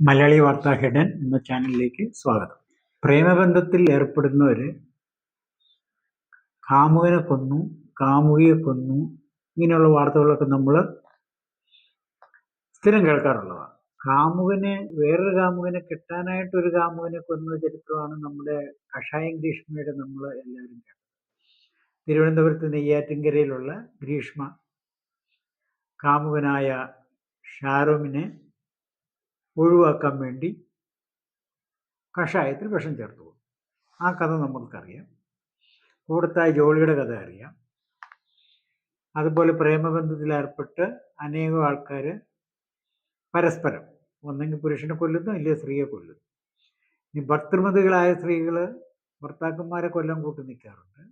മലയാളി വാർത്താ ഹെഡൻ എന്ന ചാനലിലേക്ക് സ്വാഗതം. പ്രേമബന്ധത്തിൽ ഏർപ്പെടുന്നവർ കാമുകനെ കൊന്നു കാമുകിയെ കൊന്നു ഇങ്ങനെയുള്ള വാർത്തകളൊക്കെ നമ്മൾ സ്ഥിരം കേൾക്കാറുള്ളതാണ്. കാമുകനെ വേറൊരു കാമുകനെ കിട്ടാനായിട്ട് ഒരു കാമുകനെ കൊന്ന ചരിത്രമാണ് നമ്മുടെ കഷായം ഗ്രീഷ്മയുടെ നമ്മൾ എല്ലാവരും കേട്ടത്. തിരുവനന്തപുരത്ത് നെയ്യാറ്റിൻകരയിലുള്ള ഗ്രീഷ്മ കാമുകനായ ഷാരോമിനെ ഒഴിവാക്കാൻ വേണ്ടി കഷായത്തിൽ വിഷം ചേർത്ത്. ആ കഥ നമ്മൾക്കറിയാം കൂടത്തായ ജോളിയുടെ കഥ അറിയാം. അതുപോലെ പ്രേമബന്ധത്തിലേർപ്പെട്ട് അനേകം ആൾക്കാർ പരസ്പരം ഒന്നെങ്കിൽ പുരുഷനെ കൊല്ലുന്നു ഇല്ലെങ്കിൽ സ്ത്രീയെ കൊല്ലുന്നു. ഇനി ഭർത്തൃമതികളായ സ്ത്രീകൾ ഭർത്താക്കന്മാരെ കൊല്ലാൻ കൂട്ടി നിൽക്കാറുണ്ട്.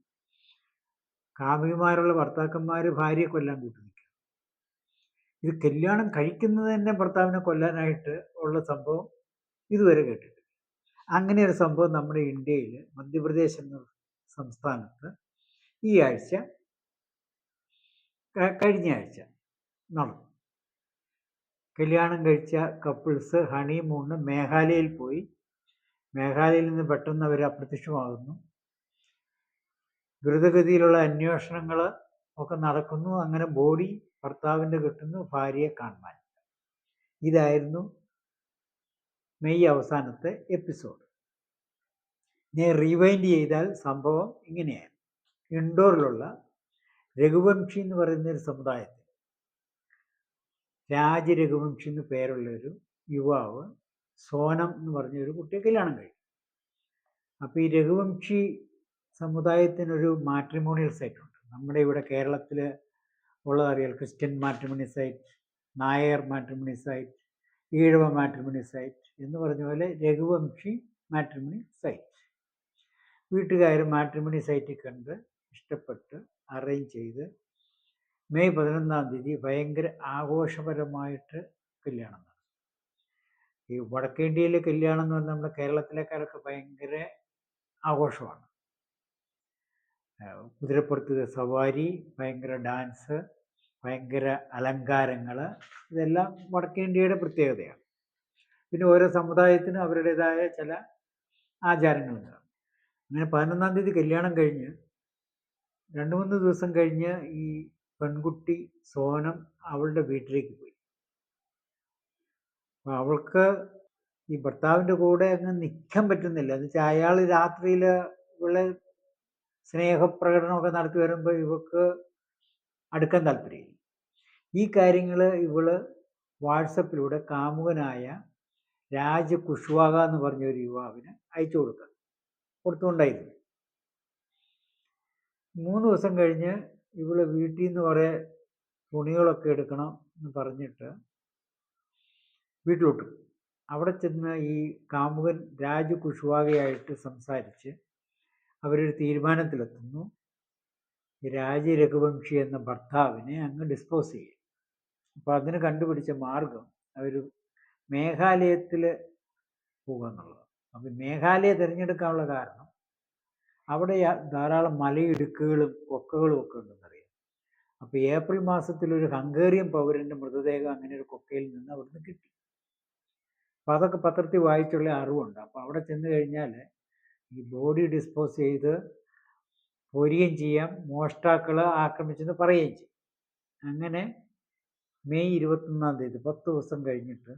കാമികമാരുള്ള ഭർത്താക്കന്മാർ ഭാര്യയെ കൊല്ലാൻ കൂട്ടി ഇത് കല്യാണം കഴിക്കുന്നത് തന്നെ ഭർത്താവിനെ കൊല്ലാനായിട്ട് ഉള്ള സംഭവം ഇതുവരെ കേട്ടിട്ടില്ല. അങ്ങനെ ഒരു സംഭവം നമ്മുടെ ഇന്ത്യയിൽ മധ്യപ്രദേശ് എന്ന സംസ്ഥാനത്ത് ഈ ആഴ്ച കഴിഞ്ഞ ആഴ്ച നടന്നു. കല്യാണം കഴിച്ച കപ്പിൾസ് ഹണിമൂണ് മേഘാലയയിൽ പോയി. മേഘാലയയിൽ നിന്ന് പെട്ടെന്ന് അവർ അപ്രത്യക്ഷമാകുന്നു. ദ്രുതഗതിയിലുള്ള അന്വേഷണങ്ങൾ ഒക്കെ നടക്കുന്നു. അങ്ങനെ ബോഡി ഭർത്താവിന്റെ കിട്ടുന്നു ഭാര്യയെ കാണുവാൻ ഇതായിരുന്നു മെയ് അവസാനത്തെ എപ്പിസോഡ്. ഞാൻ റീവൈൻഡ് ചെയ്താൽ സംഭവം ഇങ്ങനെയാണ് ഇൻഡോറിലുള്ള രഘുവംശി എന്ന് പറയുന്ന ഒരു സമുദായത്തിൽ രാജ രഘുവംശി എന്ന് പേരുള്ളൊരു യുവാവ് സോനം എന്ന് പറഞ്ഞ ഒരു കുട്ടിയെ കല്യാണം കഴിക്കും അപ്പോൾ ഈ രഘുവംശി സമുദായത്തിനൊരു മാട്രിമോണിയൽ സൈറ്റ് ഉണ്ട് നമ്മുടെ ഇവിടെ കേരളത്തിൽ ഉള്ളതറിയാൽ Christian matrimony site Nair matrimony site Ezhava matrimony site എന്ന് പറഞ്ഞ പോലെ രഘുവംശി മാട്രിമണി സൈറ്റ് വീട്ടുകാർ മാട്രിമണി സൈറ്റിൽ കണ്ട് ഇഷ്ടപ്പെട്ട് അറേഞ്ച് ചെയ്ത് മെയ് പതിനൊന്നാം തീയതി ഭയങ്കര ആഘോഷപരമായിട്ട് കല്യാണം നടന്നു ഈ വടക്കേന്ത്യയിലെ കല്യാണം എന്ന് പറഞ്ഞാൽ നമ്മുടെ കേരളത്തിലേക്കാരൊക്കെ ഭയങ്കര ആഘോഷമാണ്. കുതിരപ്പുറത്ത് സവാരി ഭയങ്കര ഡാൻസ് ഭയങ്കര അലങ്കാരങ്ങൾ ഇതെല്ലാം വടക്കേന്ത്യയുടെ പ്രത്യേകതയാണ്. പിന്നെ ഓരോ സമുദായത്തിനും അവരുടേതായ ചില ആചാരങ്ങളുണ്ട്. അങ്ങനെ പതിനൊന്നാം തീയതി കല്യാണം കഴിഞ്ഞ് രണ്ട് മൂന്ന് ദിവസം കഴിഞ്ഞ് ഈ പെൺകുട്ടി സോനം അവളുടെ വീട്ടിലേക്ക് പോയി. അപ്പോൾ അവൾക്ക് ഈ ഭർത്താവിന്റെ കൂടെ അങ്ങ് നിൽക്കാൻ പറ്റുന്നില്ല. എന്ന് വെച്ചാൽ അയാൾ രാത്രിയിൽ ഇവളെ സ്നേഹപ്രകടനമൊക്കെ നടത്തി വരുമ്പോൾ ഇവക്ക് അടുക്കാൻ താല്പര്യമില്ല. ഈ കാര്യങ്ങൾ ഇവൾ വാട്സപ്പിലൂടെ കാമുകനായ രാജ കുഷ്വാക എന്ന് പറഞ്ഞ ഒരു യുവാവിന് അയച്ചു കൊടുക്കുക കൊടുത്തുകൊണ്ടായിരുന്നു. മൂന്ന് ദിവസം കഴിഞ്ഞ് ഇവൾ വീട്ടിൽ നിന്ന് കുറേ തുണികളൊക്കെ എടുക്കണം എന്ന് പറഞ്ഞിട്ട് വീട്ടിലോട്ട് അവിടെ ചെന്ന് ഈ കാമുകൻ രാജ കുഷ്വാകയായിട്ട് സംസാരിച്ച് അവരൊരു തീരുമാനത്തിലെത്തുന്നു. രാജ രഘുവംശി എന്ന ഭർത്താവിനെ അങ്ങ് ഡിസ്പോസ് ചെയ്യും. അപ്പോൾ അതിന് കണ്ടുപിടിച്ച മാർഗം അവർ മേഘാലയത്തിൽ പോകുക എന്നുള്ളത് അപ്പം മേഘാലയ തിരഞ്ഞെടുക്കാനുള്ള കാരണം അവിടെ ധാരാളം മലയിടുക്കുകളും കൊക്കകളും ഒക്കെ ഉണ്ടെന്നറിയാം അപ്പോൾ ഏപ്രിൽ മാസത്തിൽ ഒരു ഹംഗേറിയൻ പൗരന്റെ മൃതദേഹം അങ്ങനെ ഒരു കൊക്കയിൽ നിന്ന് അവിടുന്ന് കിട്ടി. അപ്പോൾ അതൊക്കെ പത്രത്തിൽ വായിച്ചുള്ള അറിവുണ്ട്. അപ്പോൾ അവിടെ ചെന്ന് കഴിഞ്ഞാൽ ഈ ബോഡി ഡിസ്പോസ് ചെയ്ത് പോരുകയും ചെയ്യാം മോഷ്ടാക്കൾ ആക്രമിച്ചെന്ന് പറയുകയും ചെയ്യും. അങ്ങനെ മെയ് ഇരുപത്തൊന്നാം തീയതി പത്ത് ദിവസം കഴിഞ്ഞിട്ട്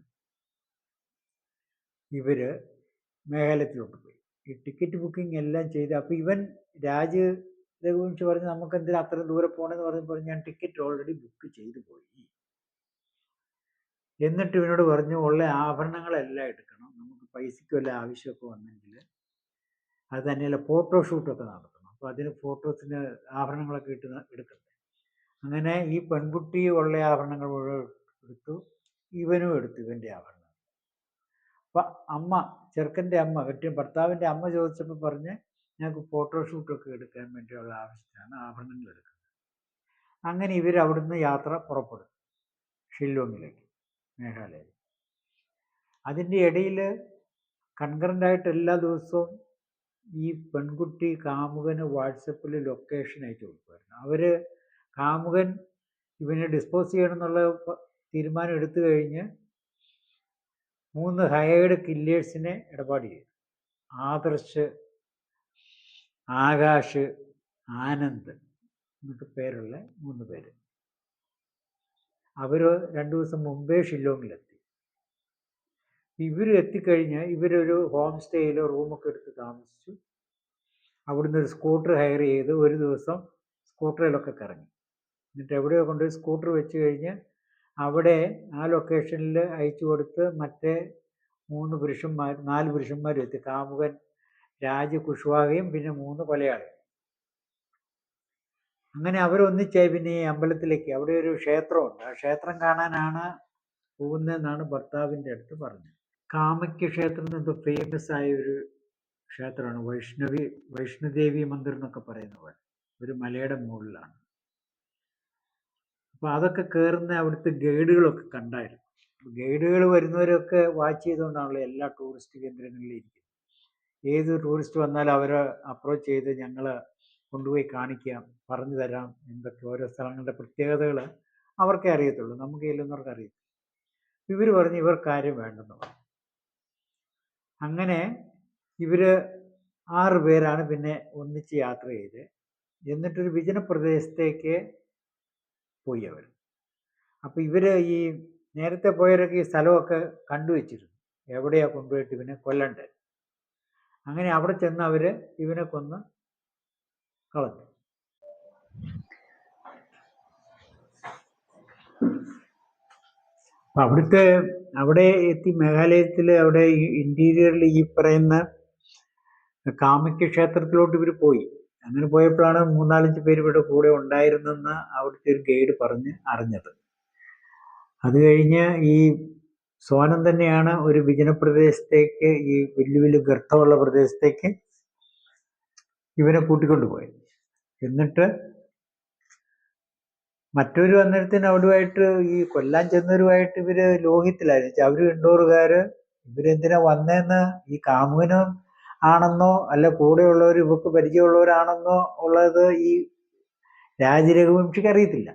ഇവർ മേഘാലയത്തിലോട്ട് പോയി. ഈ ടിക്കറ്റ് ബുക്കിംഗ് എല്ലാം ചെയ്ത് അപ്പോൾ ഇവൻ രാജ് രഘുവംശി പറഞ്ഞ് നമുക്ക് എന്തിനാ അത്രയും ദൂരെ പോകണമെന്ന് പറഞ്ഞപ്പോൾ ഞാൻ ടിക്കറ്റ് ഓൾറെഡി ബുക്ക് ചെയ്തു പോയി. എന്നിട്ട് ഇവനോട് പറഞ്ഞു ഉള്ള ആഭരണങ്ങളെല്ലാം എടുക്കണം. നമുക്ക് പൈസയ്ക്ക് വല്ല ആവശ്യമൊക്കെ വന്നെങ്കിൽ അത് തന്നെയല്ല ഫോട്ടോഷൂട്ടൊക്കെ നടത്തണം അപ്പോൾ അതിന് ഫോട്ടോസിന് ആഭരണങ്ങളൊക്കെ ഇട്ട് എടുക്കണ്ടേ അങ്ങനെ ഈ പെൺകുട്ടി ഉള്ള ആഭരണങ്ങൾ മുഴുവൻ എടുത്തു ഇവനും എടുത്തു ഇവന്റെ ആഭരണം അപ്പം അമ്മ ചെറുക്കന്റെ അമ്മ മറ്റേ ഭർത്താവിന്റെ അമ്മ ചോദിച്ചപ്പോൾ പറഞ്ഞ് ഞങ്ങൾക്ക് ഫോട്ടോഷൂട്ടൊക്കെ എടുക്കാൻ വേണ്ടിയുള്ള ആവശ്യത്തിനാണ് ആഭരണങ്ങൾ എടുക്കുന്നത്. അങ്ങനെ ഇവർ അവിടുന്ന് യാത്ര പുറപ്പെടും ഷില്ലോങ്ങിലേക്ക് മേഘാലയയിൽ അതിന്റെ ഇടയിൽ കൺകറന്റായിട്ട് എല്ലാ ദിവസവും ഈ പെൺകുട്ടി കാമുകന് വാട്സപ്പിൽ ലൊക്കേഷൻ അയച്ചു കൊടുക്കുമായിരുന്നു അവർ കാമുകൻ ഇവനെ ഡിസ്പോസ് ചെയ്യണം എന്നുള്ള തീരുമാനം എടുത്തു കഴിഞ്ഞ് മൂന്ന് ഹയേഡ് കില്ലേഴ്സിനെ ഇടപാട് ചെയ്തു. ആദർശ് ആകാശ് ആനന്ദ് എന്നൊക്കെ പേരുള്ള മൂന്ന് പേര്. അവർ രണ്ടു ദിവസം മുമ്പേ ഷില്ലോങ്ങിലെത്തി. ഇവർ എത്തിക്കഴിഞ്ഞ് ഇവരൊരു ഹോം സ്റ്റേയിലോ റൂമൊക്കെ എടുത്ത് താമസിച്ചു. അവിടുന്ന് ഒരു സ്കൂട്ടർ ഹയർ ചെയ്ത് ഒരു ദിവസം സ്കൂട്ടറിലൊക്കെ കറങ്ങി. എന്നിട്ട് എവിടെയോ കൊണ്ടുപോയി സ്കൂട്ടർ വെച്ച് കഴിഞ്ഞ് അവിടെ ആ ലൊക്കേഷനിൽ അയച്ചു കൊടുത്ത് മറ്റേ മൂന്ന് പുരുഷന്മാർ നാല് പുരുഷന്മാരും എത്തി. കാമുകൻ രാജ് കുഷ്വാഹയും പിന്നെ മൂന്ന് കൊലയാളിയും അങ്ങനെ അവരൊന്നിച്ചായി പിന്നെ ഈ അമ്പലത്തിലേക്ക്. അവിടെ ഒരു ക്ഷേത്രമുണ്ട്. ആ ക്ഷേത്രം കാണാനാണ് പോകുന്നതെന്നാണ് ഭർത്താവിന്റെ അടുത്ത് പറഞ്ഞത്. കാമയ്ക്ക് ക്ഷേത്രം എന്തോ ഫേമസ് ആയ ഒരു ക്ഷേത്രമാണ്. വൈഷ്ണവി വൈഷ്ണുദേവി മന്ദിർ എന്നൊക്കെ പറയുന്ന പോലെ. ഒരു മലയുടെ മുകളിലാണ്. അപ്പോൾ അതൊക്കെ കയറുന്ന അവിടുത്തെ ഗൈഡുകളൊക്കെ കണ്ടായിരുന്നു. ഗൈഡുകൾ വരുന്നവരൊക്കെ വാച്ച് ചെയ്തുകൊണ്ടാണല്ലോ എല്ലാ ടൂറിസ്റ്റ് കേന്ദ്രങ്ങളിലും ഇരിക്കുന്നത്. ഏത് ടൂറിസ്റ്റ് വന്നാലും അവരെ അപ്രോച്ച് ചെയ്ത് ഞങ്ങൾ കൊണ്ടുപോയി കാണിക്കാം പറഞ്ഞു തരാം എന്തൊക്കെ ഓരോ സ്ഥലങ്ങളുടെ പ്രത്യേകതകൾ അവർക്കേ അറിയത്തുള്ളൂ. നമുക്ക് ചെല്ലുന്നവർക്ക് അറിയത്തില്ല. ഇവർ പറഞ്ഞ് ഇവർക്ക് കാര്യം വേണ്ടെന്ന് പറഞ്ഞു. അങ്ങനെ ഇവർ ആറ് പേരാണ് പിന്നെ ഒന്നിച്ച് യാത്ര ചെയ്ത്. എന്നിട്ടൊരു വിജന പ്രദേശത്തേക്ക് പോയി അവർ അപ്പോൾ ഇവർ ഈ നേരത്തെ പോയവരൊക്കെ ഈ സ്ഥലമൊക്കെ കണ്ടുവച്ചിരുന്നു എവിടെയാണ് കൊണ്ടുപോയിട്ട് ഇവനെ കൊല്ലണ്ടത് അങ്ങനെ അവിടെ ചെന്ന് അവർ ഇവനെ കൊന്ന് കളഞ്ഞു. അപ്പം അവിടുത്തെ അവിടെ എത്തി മേഘാലയത്തിൽ അവിടെ ഇന്റീരിയറിൽ ഈ പറയുന്ന കാമയ്ക്ക് ക്ഷേത്രത്തിലോട്ട് ഇവർ പോയി. അങ്ങനെ പോയപ്പോഴാണ് മൂന്നാലഞ്ച് പേര് ഇവിടെ കൂടെ ഉണ്ടായിരുന്നെന്ന് അവിടുത്തെ ഒരു ഗൈഡ് പറഞ്ഞ് അറിഞ്ഞത്. അത് കഴിഞ്ഞ് ഈ സോനം തന്നെയാണ് ഒരു വിജനപ്രദേശത്തേക്ക് ഈ വലിയ വലിയ ഗർത്തമുള്ള പ്രദേശത്തേക്ക് ഇവനെ കൂട്ടിക്കൊണ്ടുപോയത്. എന്നിട്ട് മറ്റൊരു അന്നേരത്തിന് അവിടുമായിട്ട് ഈ കൊല്ലാൻ ചെന്നവരുമായിട്ട് ഇവർ ലോഹിത്തിലായിരുന്നു അവർ ഇണ്ടോറുകാര് ഇവരെന്തിനാ വന്നേന്ന്? ഈ കാമുകനും ആണെന്നോ അല്ല കൂടെയുള്ളവർ ഇവക്ക് പരിചയമുള്ളവരാണെന്നോ ഉള്ളത് ഈ രാജരഘുവംശിക്ക് അറിയത്തില്ല.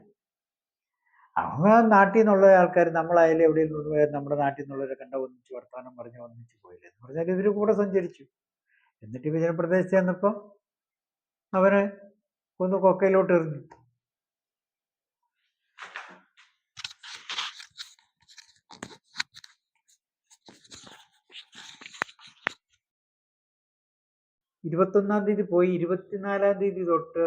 അവ നാട്ടിൽ നിന്നുള്ള ആൾക്കാർ നമ്മളായാലും എവിടെയെങ്കിലും നമ്മുടെ നാട്ടിൽ നിന്നുള്ളവരെ കണ്ട ഒന്നിച്ച് വർത്തമാനം പറഞ്ഞ് ഒന്നിച്ച് പോയില്ല? എന്ന് പറഞ്ഞാൽ ഇവർ കൂടെ സഞ്ചരിച്ചു. എന്നിട്ട് വിജയപ്രദേശത്ത് ചെന്നപ്പോൾ അവനെ ഒന്ന് കൊക്കയിലോട്ട് എറിഞ്ഞു. ഇരുപത്തൊന്നാം തീയതി പോയി ഇരുപത്തിനാലാം തീയതി തൊട്ട്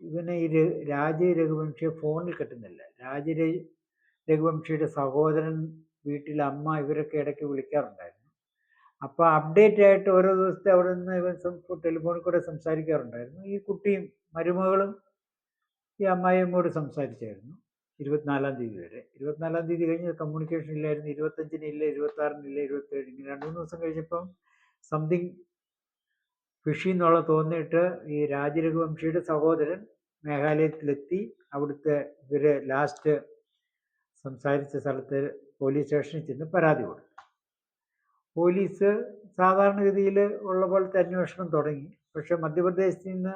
ഇവനെ ഈ രാജ രഘുവംശിയെ ഫോണിൽ കിട്ടുന്നില്ല. രാജ രഘുവംശിയുടെ സഹോദരൻ വീട്ടിൽ അമ്മ ഇവരൊക്കെ ഇടയ്ക്ക് വിളിക്കാറുണ്ടായിരുന്നു. അപ്പോൾ അപ്ഡേറ്റ് ആയിട്ട് ഓരോ ദിവസത്തെ അവിടെ നിന്ന് ഇവൻ ടെലിഫോണിൽ കൂടെ സംസാരിക്കാറുണ്ടായിരുന്നു. ഈ കുട്ടിയും മരുമകളും ഈ അമ്മായിയും കൂടെ സംസാരിച്ചായിരുന്നു ഇരുപത്തിനാലാം തീയതി വരെ. ഇരുപത്തിനാലാം തീയതി കഴിഞ്ഞ് കമ്മ്യൂണിക്കേഷൻ ഇല്ലായിരുന്നു. ഇരുപത്തഞ്ചിന് ഇല്ല ഇരുപത്താറിനില്ല ഇരുപത്തേഴ് ഇങ്ങനെ രണ്ട് മൂന്ന് ദിവസം കഴിഞ്ഞപ്പം സംതിങ് ഫിഷി എന്നുള്ള തോന്നിയിട്ട് ഈ രാജരഘുവംശിയുടെ സഹോദരൻ മേഘാലയത്തിലെത്തി. അവിടുത്തെ ഇവർ ലാസ്റ്റ് സംസാരിച്ച സ്ഥലത്ത് പോലീസ് സ്റ്റേഷനിൽ ചെന്ന് പരാതി കൊടുത്തു. പോലീസ് സാധാരണഗതിയിൽ ഉള്ള പോലത്തെ അന്വേഷണം തുടങ്ങി. പക്ഷേ മധ്യപ്രദേശിൽ നിന്ന്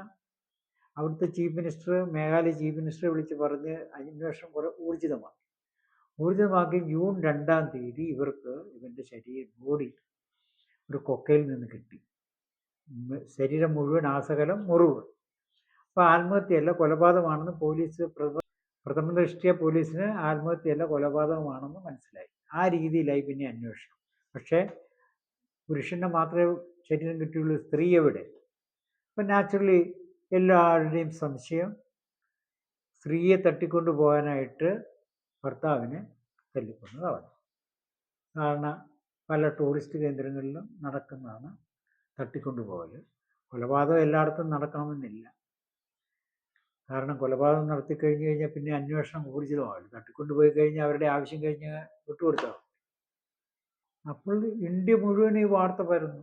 അവിടുത്തെ ചീഫ് മിനിസ്റ്റർ മേഘാലയ ചീഫ് മിനിസ്റ്ററെ വിളിച്ച് പറഞ്ഞ് അന്വേഷണം കുറെ ഊർജിതമാക്കി. ഊർജിതമാക്കി ജൂൺ രണ്ടാം തീയതി ഇവർക്ക് ഇവന്റെ ശരീരം ബോഡി ഒരു കൊക്കയിൽ നിന്ന് കിട്ടി. ശരീരം മുഴുവൻ ആസകലം മുറിവ്. അപ്പോൾ ആത്മഹത്യയല്ല കൊലപാതകമാണെന്ന് പോലീസ് പ്രഥമ ദൃഷ്ടിയ പോലീസിന് ആത്മഹത്യയല്ല കൊലപാതകമാണെന്ന് മനസ്സിലായി. ആ രീതിയിലായി പിന്നെ അന്വേഷണം. പക്ഷേ പുരുഷന് മാത്രമേ ശരീരം കിട്ടിയുള്ളൂ സ്ത്രീ എവിടെ? അപ്പം നാച്ചുറലി എല്ലാവരുടെയും സംശയം സ്ത്രീയെ തട്ടിക്കൊണ്ടു പോകാനായിട്ട് ഭർത്താവിനെ തല്ലിക്കൊണ്ടതാണ് കാരണം പല ടൂറിസ്റ്റ് കേന്ദ്രങ്ങളിലും നടക്കുന്നതാണ് തട്ടിക്കൊണ്ടുപോകൽ കൊലപാതകം എല്ലായിടത്തും നടക്കണമെന്നില്ല. കാരണം കൊലപാതകം നടത്തി കഴിഞ്ഞ് കഴിഞ്ഞാൽ പിന്നെ അന്വേഷണം ഊർജിതമാവില്ല. തട്ടിക്കൊണ്ടുപോയി കഴിഞ്ഞാൽ അവരുടെ ആവശ്യം കഴിഞ്ഞ് വിട്ടുകൊടുത്താൽ അപ്പോൾ ഇന്ത്യ മുഴുവൻ ഈ വാർത്ത പരന്നു.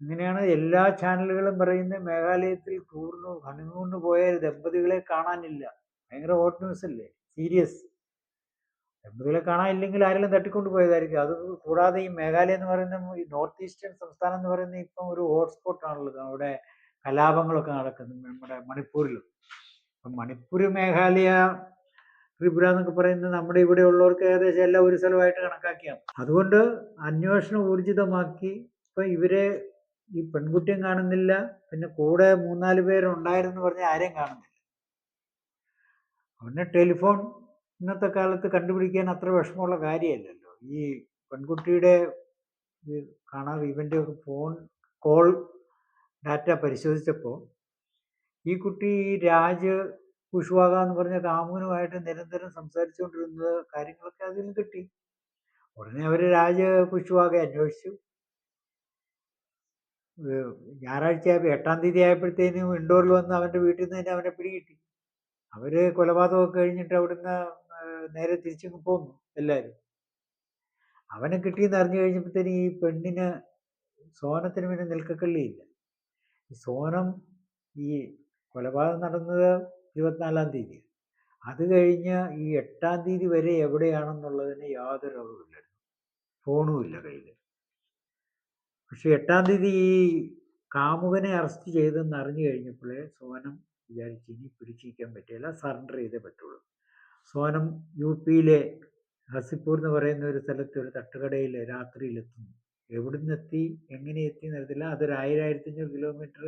ഇങ്ങനെയാണ് എല്ലാ ചാനലുകളും പറയുന്നത് മേഘാലയത്തിൽ ടൂറിന് ഹണിമൂണിന് പോയ ദമ്പതികളെ കാണാനില്ല. ഭയങ്കര ഹോട്ട് ന്യൂസ് അല്ലേ? സീരിയസ്. ദമ്പതികളെ കാണാനില്ലെങ്കിൽ ആരെങ്കിലും തട്ടിക്കൊണ്ട് പോയതായിരിക്കും. അത് കൂടാതെ ഈ മേഘാലയ എന്ന് പറയുന്ന ഈ നോർത്ത് ഈസ്റ്റേൺ സംസ്ഥാനം എന്ന് പറയുന്ന ഇപ്പം ഒരു ഹോട്ട്സ്പോട്ട് ആണല്ലോ. അവിടെ കലാപങ്ങളൊക്കെ നടക്കുന്നത് നമ്മുടെ മണിപ്പൂരിലും. അപ്പം മണിപ്പൂർ മേഘാലയ ത്രിപുര എന്നൊക്കെ പറയുന്നത് നമ്മുടെ ഇവിടെ ഉള്ളവർക്ക് ഏകദേശം എല്ലാം ഒരു സ്ഥലമായിട്ട് കണക്കാക്കിയാണ്. അതുകൊണ്ട് അന്വേഷണം ഊർജിതമാക്കി ഇപ്പം ഇവരെ ഈ പെൺകുട്ടിയും കാണുന്നില്ല. പിന്നെ കൂടെ മൂന്നാൽ പേരുണ്ടായിരുന്നു പറഞ്ഞാൽ ആരെയും കാണുന്നില്ല. പിന്നെ ടെലിഫോൺ ഇന്നത്തെ കാലത്ത് കണ്ടുപിടിക്കാൻ അത്ര വിഷമമുള്ള കാര്യമല്ലല്ലോ. ഈ പെൺകുട്ടിയുടെ കാണാതെ ഇവന്റെ ഫോൺ കോൾ ഡാറ്റ പരിശോധിച്ചപ്പോൾ ഈ കുട്ടി രാജ് കുഷ്വാക എന്ന് പറഞ്ഞ കാമുകനുമായിട്ട് നിരന്തരം സംസാരിച്ചുകൊണ്ടിരുന്നത് കാര്യങ്ങളൊക്കെ അതിൽ കിട്ടി. ഉടനെ അവർ രാജ് കുഷ്വാക അന്വേഷിച്ചു. ഞായറാഴ്ച എട്ടാം തീയതി ആയപ്പോഴത്തേനും ഇൻഡോറിൽ വന്ന് അവന്റെ വീട്ടിൽ നിന്ന് തന്നെ അവനെ പിടികിട്ടി. അവർ കൊലപാതകമൊക്കെ കഴിഞ്ഞിട്ട് അവിടുന്ന് നേരെ തിരിച്ചങ്ങ് പോന്നു എല്ലാവരും അവനെ കിട്ടിയെന്ന് അറിഞ്ഞു കഴിഞ്ഞപ്പോഴത്തേനും ഈ പെണ്ണിന് സോനത്തിന് പിന്നെ നിൽക്കക്കള്ളിയില്ല. സോനം ഈ കൊലപാതകം നടന്നത് ഇരുപത്തിനാലാം തീയതി അത് കഴിഞ്ഞ് ഈ എട്ടാം തീയതി വരെ എവിടെയാണെന്നുള്ളതിന് യാതൊരു അറിവില്ലായിരുന്നു. ഫോണും ഇല്ല കയ്യിൽ പക്ഷെ എട്ടാം തീയതി ഈ കാമുകനെ അറസ്റ്റ് ചെയ്തെന്ന് അറിഞ്ഞു കഴിഞ്ഞപ്പോഴേ സോനം വിചാരിച്ച് ഇനി പിടിച്ചിരിക്കാൻ പറ്റില്ല സറണ്ടർ ചെയ്തേ പറ്റുള്ളൂ. സോനം യു പിയിലെ ഹസിപ്പൂർ എന്ന് പറയുന്ന ഒരു സ്ഥലത്ത് ഒരു തട്ടുകടയിൽ രാത്രിയിലെത്തുന്നു. എവിടുന്ന് എത്തി എങ്ങനെ എത്തി എന്നറിയത്തില്ല. അതൊരു ആയിരം ആയിരത്തഞ്ഞൂറ് കിലോമീറ്റർ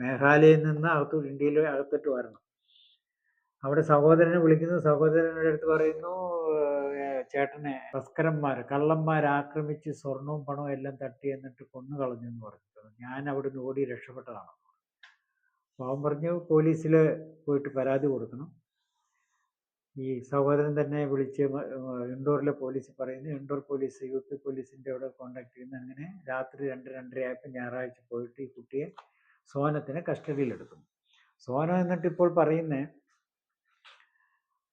മേഘാലയയിൽ നിന്ന് അകത്തോട്ട് ഇന്ത്യയിലെ അകത്തോട്ട് വരണം. അവിടെ സഹോദരനെ വിളിക്കുന്നു. സഹോദരനോട് അടുത്ത് പറയുന്നു ചേട്ടനെ തസ്കരന്മാർ കള്ളന്മാർ ആക്രമിച്ച് സ്വർണവും പണവും എല്ലാം തട്ടി എന്നിട്ട് കൊന്നു കളഞ്ഞു എന്ന് പറഞ്ഞു. ഞാൻ അവിടുന്ന് ഓടി രക്ഷപ്പെട്ടതാണ് അപ്പോൾ അവൻ പറഞ്ഞു പോലീസിൽ പോയിട്ട് പരാതി കൊടുക്കണം. ഈ സഹോദരൻ തന്നെ വിളിച്ച് ഇൻഡോറിലെ പോലീസ് പറയുന്നു. ഇൻഡോർ പോലീസ് യു പി പോലീസിന്റെ അവിടെ കോൺടാക്ട് ചെയ്യുന്നു. അങ്ങനെ രാത്രി രണ്ട് രണ്ടര ആയപ്പോൾ ഞായറാഴ്ച പോയിട്ട് ഈ കുട്ടിയെ സോനത്തിനെ കസ്റ്റഡിയിലെടുക്കുന്നു. സോന എന്നിട്ട് ഇപ്പോൾ പറയുന്നത്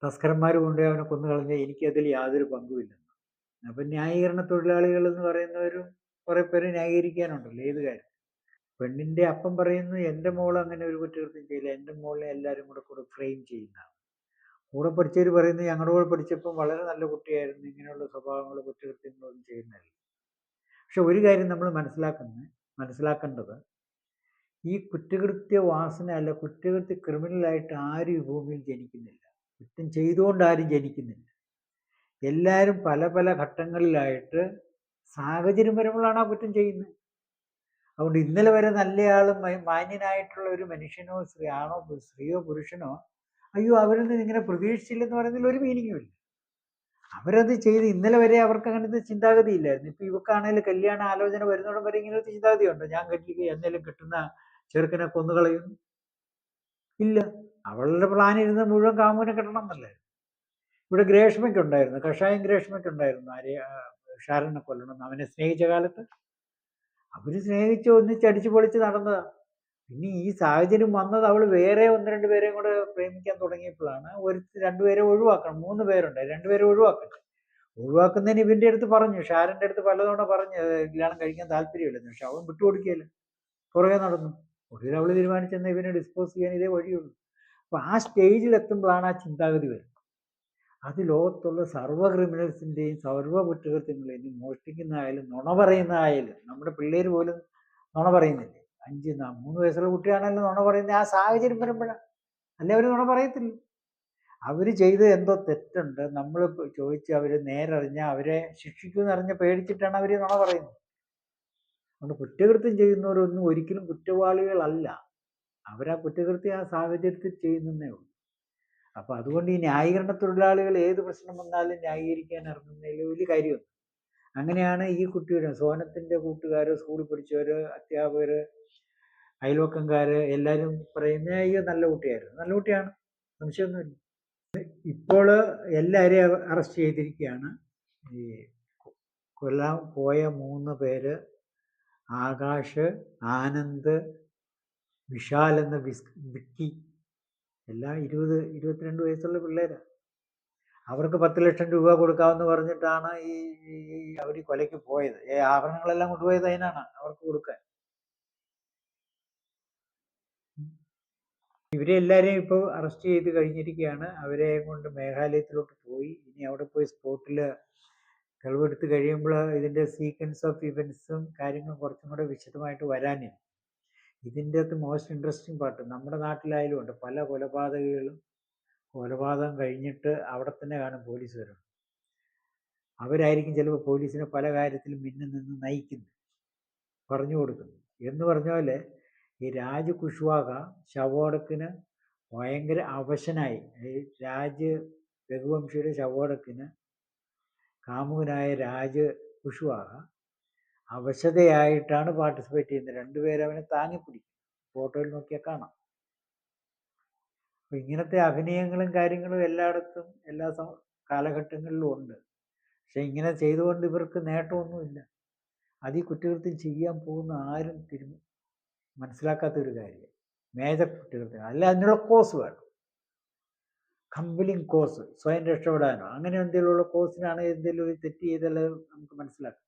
തസ്കരന്മാർ കൊണ്ടുപോയി അവനെ കൊന്നു കളഞ്ഞ എനിക്കതിൽ യാതൊരു പങ്കുമില്ലെന്ന്. അപ്പം ന്യായീകരണ തൊഴിലാളികൾ എന്ന് പറയുന്നവരും കുറേ പേര് ന്യായീകരിക്കാനുണ്ടല്ലോ ഏത് കാര്യം പെണ്ണിന്റെ അപ്പം പറയുന്നു എന്റെ മോൾ അങ്ങനെ ഒരു കുറ്റകൃത്യം ചെയ്യില്ല. എന്റെ മോളെ എല്ലാവരും കൂടെ കൂടെ ഫ്രെയിം ചെയ്യുന്നതാണ് കൂടെ പഠിച്ചവർ പറയുന്നത് ഞങ്ങളുടെ കൂടെ പഠിച്ചപ്പം വളരെ നല്ല കുട്ടിയായിരുന്നു. ഇങ്ങനെയുള്ള സ്വഭാവങ്ങൾ കുറ്റകൃത്യങ്ങളൊന്നും ചെയ്യുന്നില്ല. പക്ഷെ ഒരു കാര്യം നമ്മൾ മനസ്സിലാക്കുന്നത് മനസ്സിലാക്കേണ്ടത് ഈ കുറ്റകൃത്യ വാസന അല്ല കുറ്റകൃത്യ ക്രിമിനലായിട്ട് ആരും ഈ ഭൂമിയിൽ ജനിക്കുന്നില്ല. കുറ്റം ചെയ്തുകൊണ്ട് ആരും ജനിക്കുന്നില്ല. എല്ലാവരും പല പല ഘട്ടങ്ങളിലായിട്ട് സാഹചര്യം വരുമ്പോഴാണ് ആ കുറ്റം ചെയ്യുന്നത് അതുകൊണ്ട് ഇന്നലെ വരെ നല്ലയാളും മാന്യനായിട്ടുള്ള ഒരു മനുഷ്യനോ സ്ത്രീ ആണോ സ്ത്രീയോ പുരുഷനോ അയ്യോ അവരിൽ നിന്ന് ഇങ്ങനെ പ്രതീക്ഷിച്ചില്ലെന്ന് പറയുന്നതിൽ ഒരു മീനിങ്ങും ഇല്ല. അവരത് ചെയ്ത് ഇന്നലെ വരെ അവർക്ക് അങ്ങനത്തെ ചിന്താഗതി ഇല്ലായിരുന്നു. ഇപ്പൊ ഇവക്കാണെങ്കിൽ കല്യാണ ആലോചന വരുന്നിടം വരെ ഇങ്ങനത്തെ ചിന്താഗതി ഉണ്ടോ ഞാൻ കെട്ടിക്ക് എന്തെങ്കിലും കിട്ടുന്ന ചെറുക്കനെ കൊന്നുകളയും ഇല്ല. അവളുടെ പ്ലാൻ ഇരുന്ന് മുഴുവൻ കാമുവിനെ കിട്ടണം എന്നല്ലേ. ഇവിടെ ഗ്രേഷ്മയ്ക്ക് ഉണ്ടായിരുന്നു കഷായം ഗ്രേഷ്മയ്ക്ക് ഉണ്ടായിരുന്നു ആര്യ ഷാരനെ കൊല്ലണം അവനെ സ്നേഹിച്ച കാലത്ത്. അവർ സ്നേഹിച്ച് ഒന്നിച്ച് അടിച്ചു പൊളിച്ച് നടന്നതാ. പിന്നെ ഈ സാഹചര്യം വന്നത് അവൾ വേറെ ഒന്ന് രണ്ട് പേരെയും കൂടെ പ്രേമിക്കാൻ തുടങ്ങിയപ്പോഴാണ് ഒരു രണ്ടുപേരെ ഒഴിവാക്കണം. മൂന്ന് പേരുണ്ട്. രണ്ടുപേരെ ഒഴിവാക്കണം ഒഴിവാക്കുന്നതിന് ഇവന്റെ അടുത്ത് പറഞ്ഞു. ഷാരന്റെ അടുത്ത് പലതവണ പറഞ്ഞു "ഏ, കല്യാണം കഴിക്കാൻ താല്പര്യമില്ലെന്ന്. പക്ഷെ അവൻ വിട്ടുകൊടുക്കുകയില്ല. പുറകെ നടന്നു. ഒടുവിൽ അവൾ തീരുമാനിച്ചെന്ന് ഇവനെ ഡിസ്പോസ് ചെയ്യാൻ ഇതേ വഴിയുള്ളൂ. അപ്പൊ ആ സ്റ്റേജിൽ എത്തുമ്പോഴാണ് ആ ചിന്താഗതി വരുന്നത്. അത് ലോകത്തുള്ള സർവ ക്രിമിനൽസിന്റെയും സർവ കുറ്റകൃത്യങ്ങളെയും മോഷ്ടിക്കുന്നതായാലും നുണ പറയുന്നതായാലും നമ്മുടെ പിള്ളേർ പോലും നുണ പറയുന്നില്ലേ? അഞ്ച് മൂന്ന് വയസ്സുള്ള കുട്ടിയാണല്ലോ നുണ പറയുന്നത് ആ സാഹചര്യം വരുമ്പോഴാണ് അല്ലെ അവർ നുണ പറയത്തില്ല? അവർ ചെയ്ത് എന്തോ തെറ്റുണ്ട്. നമ്മൾ ചോദിച്ച് അവർ നേരറിഞ്ഞ അവരെ ശിക്ഷിക്കുമെന്ന് അറിഞ്ഞ പേടിച്ചിട്ടാണ് അവർ നുണ പറയുന്നത്. അതുകൊണ്ട് കുറ്റകൃത്യം ചെയ്യുന്നവരൊന്നും ഒരിക്കലും കുറ്റവാളികളല്ല. അവരാ കുറ്റകൃത്യം ആ സാഹചര്യത്തിൽ ചെയ്യുന്നതേ ഉള്ളൂ. അപ്പോൾ അതുകൊണ്ട് ഈ ന്യായീകരണ തൊഴിലാളികൾ ഏത് പ്രശ്നം വന്നാലും ന്യായീകരിക്കാൻ ഇറങ്ങുന്നതിൽ വലിയ കാര്യമൊന്നും അങ്ങനെയാണ് ഈ കുട്ടിയുടെ സോനത്തിന്റെ കൂട്ടുകാർ സ്കൂളിൽ പഠിച്ചവർ അധ്യാപകര് അയൽവക്കംകാര് എല്ലാവരും പറയുന്ന അയ്യോ നല്ല കുട്ടിയായിരുന്നു. നല്ല കുട്ടിയാണ്. സംശയമൊന്നുമില്ല. ഇപ്പോൾ എല്ലാവരെയും അറസ്റ്റ് ചെയ്തിരിക്കുകയാണ്. ഈ കൊല്ലാൻ പോയ മൂന്ന് പേര് ആകാശ് ആനന്ദ് വിശാൽ എന്ന വിക്കി. എല്ലാം ഇരുപത് ഇരുപത്തിരണ്ട് വയസ്സുള്ള പിള്ളേരാണ് അവർക്ക് പത്ത് ലക്ഷം രൂപ കൊടുക്കാമെന്ന് പറഞ്ഞിട്ടാണ് ഈ അവർ കൊലയ്ക്ക് പോയത്. ഈ ആഭരണങ്ങളെല്ലാം കൊണ്ടുപോയത് അതിനാണ് അവർക്ക് കൊടുക്കാൻ. ഇവരെ എല്ലാവരെയും ഇപ്പോൾ അറസ്റ്റ് ചെയ്ത് കഴിഞ്ഞിരിക്കുകയാണ് അവരെ കൊണ്ട് മേഘാലയത്തിലോട്ട് പോയി. ഇനി അവിടെ പോയി സ്പോട്ടിൽ തെളിവെടുത്ത് കഴിയുമ്പോൾ ഇതിന്റെ സീക്വൻസ് ഓഫ് ഇവൻസും കാര്യങ്ങളും കുറച്ചും കൂടെ വിശദമായിട്ട് വരാനില്ല. ഇതിന്റെ അകത്ത് മോസ്റ്റ് ഇൻട്രസ്റ്റിംഗ് പാർട്ട് നമ്മുടെ നാട്ടിലായാലും ഉണ്ട്. പല കൊലപാതകങ്ങളും കൊലപാതകം കഴിഞ്ഞിട്ട് അവിടെ തന്നെ കാണും പോലീസ് വരണം അവരായിരിക്കും ചിലപ്പോൾ പോലീസിനെ പല കാര്യത്തിലും മുന്നിൽ നിന്ന് നയിക്കുന്നത്. പറഞ്ഞു കൊടുക്കുന്നു എന്ന് പറഞ്ഞ പോലെ ഈ രാജ് കുഷ്വാഹ ശവോടക്കിന് ഭയങ്കര അവശനായി. ഈ രാജ് രഘുവംശിയുടെ ശവോടക്കിന് കാമുകനായ രാജ് കുഷ്വാഹ അവശതയായിട്ടാണ് പാർട്ടിസിപ്പേറ്റ് ചെയ്യുന്നത്. രണ്ടുപേരും അവനെ താങ്ങിപ്പിടിക്കും. ഫോട്ടോയിൽ നോക്കിയാൽ കാണാം. അപ്പം ഇങ്ങനത്തെ അഭിനയങ്ങളും കാര്യങ്ങളും എല്ലായിടത്തും എല്ലാ കാലഘട്ടങ്ങളിലും ഉണ്ട്. പക്ഷെ ഇങ്ങനെ ചെയ്തുകൊണ്ട് ഇവർക്ക് നേട്ടമൊന്നുമില്ല. അത് ഈ കുറ്റകൃത്യം ചെയ്യാൻ പോകുന്ന ആരും തിരുമ്പ മനസ്സിലാക്കാത്ത ഒരു കാര്യം. മേജർ കുട്ടികൾക്ക് അല്ല അതിനുള്ള കോഴ്സ് വേണം. കമ്പലിങ് കോഴ്സ് സ്വയം രക്ഷപ്പെടാനോ അങ്ങനെ എന്തെങ്കിലുമുള്ള കോഴ്സിനാണ് എന്തെങ്കിലും ഒരു തെറ്റ് ചെയ്താൽ നമുക്ക് മനസ്സിലാക്കാം.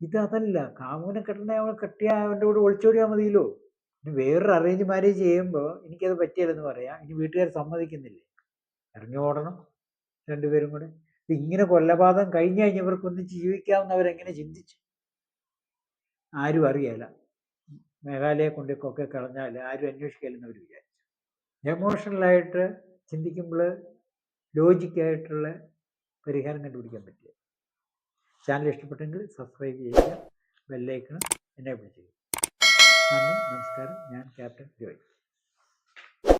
ഇതതല്ല കാമുവിനെ കെട്ടണ അവൾ കെട്ടിയാൽ അവന്റെ കൂടെ ഒളിച്ചോടിയാൽ മതിയല്ലോ. ഇനി വേറൊരു അറേഞ്ച് മാരേജ് ചെയ്യുമ്പോൾ എനിക്കത് പറ്റിയില്ലെന്ന് പറയാം. ഇനി വീട്ടുകാർ സമ്മതിക്കുന്നില്ലേ? ഇറങ്ങി ഓടണം രണ്ടുപേരും കൂടെ. ഇങ്ങനെ കൊല്ലപാതകം കഴിഞ്ഞ് ജീവിക്കാമെന്ന് അവരെങ്ങനെ ചിന്തിച്ചു? ആരും അറിയില്ല മേഘാലയെ കൊണ്ടൊക്കെ കളഞ്ഞാൽ ആരും അന്വേഷിക്കില്ലെന്ന് അവർ വിചാരിച്ചു. എമോഷണലായിട്ട് ചിന്തിക്കുമ്പോൾ ലോജിക്കായിട്ടുള്ള പരിഹാരം കണ്ടുപിടിക്കാൻ പറ്റുക ചാനൽ ഇഷ്ടപ്പെട്ടെങ്കിൽ സബ്സ്ക്രൈബ് ചെയ്യുക ബെല്ലൈക്കണം എന്നെ ചെയ്യുക. നന്ദി നമസ്കാരം. ഞാൻ ക്യാപ്റ്റൻ ജോയ്.